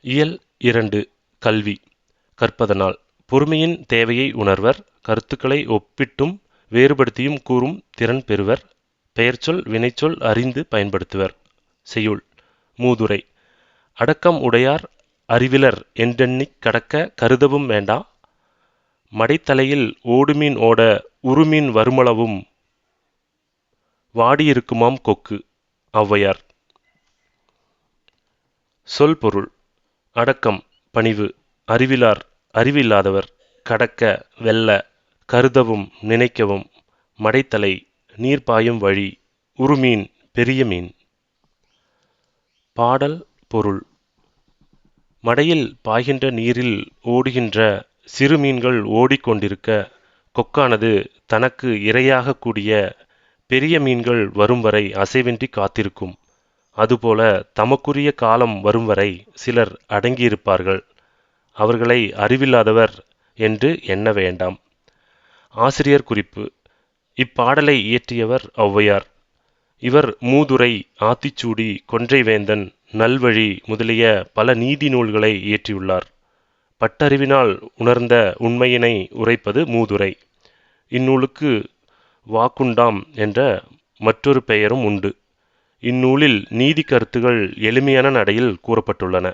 இயல் இரண்டு கல்வி. கற்பதனால் பொறுமையின் தேவையை உணர்வர் கருத்துக்களை ஒப்பிட்டும் வேறுபடுத்தியும் கூறும் திறன் பெறுவர் பெயர்ச்சொல் வினைச்சொல் அறிந்து பயன்படுத்துவர். செய்யுள். மூதுரை. அடக்கம் உடையார் அறிவிலர் என்றெண்ணிக் கடக்க கருதவும் வேண்டா. மடைத்தலையில் ஓடுமீன் ஓட உருமீன் வருமளவும் வாடியிருக்குமாம் கொக்கு. ஔவையார். சொல் பொருள் அடக்கம் பணிவு அறிவிலார் அறிவில்லாதவர் கடக்க வெல்ல கருதவும் நினைக்கவும் மடைத்தலை நீர் பாயும் வழி உருமீன் பெரிய மீன். பாடல் பொருள். மடையில் பாய்கின்ற நீரில் ஓடுகின்ற சிறு மீன்கள் ஓடிக்கொண்டிருக்க கொக்கானது தனக்கு இரையாகக் கூடிய பெரிய மீன்கள் வரும் வரை அசைவின்றி காத்திருக்கும். அதுபோல தமக்குரிய காலம் வரும் வரை சிலர் அடங்கியிருப்பார்கள். அவர்களை அறிவில்லாதவர் என்று எண்ண வேண்டாம். ஆசிரியர் குறிப்பு. இப்பாடலை இயற்றியவர் ஔவையார். இவர் மூதுரை ஆத்திச்சூடி கொன்றைவேந்தன் நல்வழி முதலிய பல நீதி நூல்களை இயற்றியுள்ளார். பட்டறிவினால் உணர்ந்த உண்மையினை உரைப்பது மூதுரை. இந்நூலுக்கு வாக்குண்டாம் என்ற மற்றொரு பெயரும் உண்டு. இந்நூலில் நீதி கருத்துகள் எளிமையான நடையில் கூறப்பட்டுள்ளன.